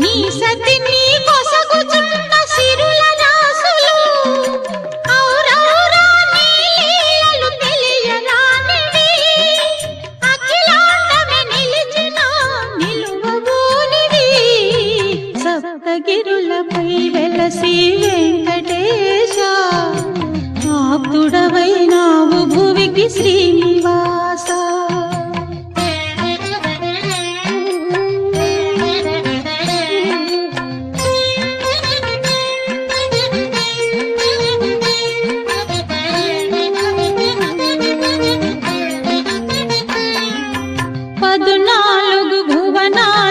నీ సతి నీ కొసగుచున్న సిరుల రాసులు ఔరౌరా నీ లీలలు తెలియరానివి. నిలిచిన నిలువబోనివి సప్తగిరులపై వెలసి వెంకటేశ. ఆప్తుడవైనావు భువికి శ్రీ मदना लुभ भुवना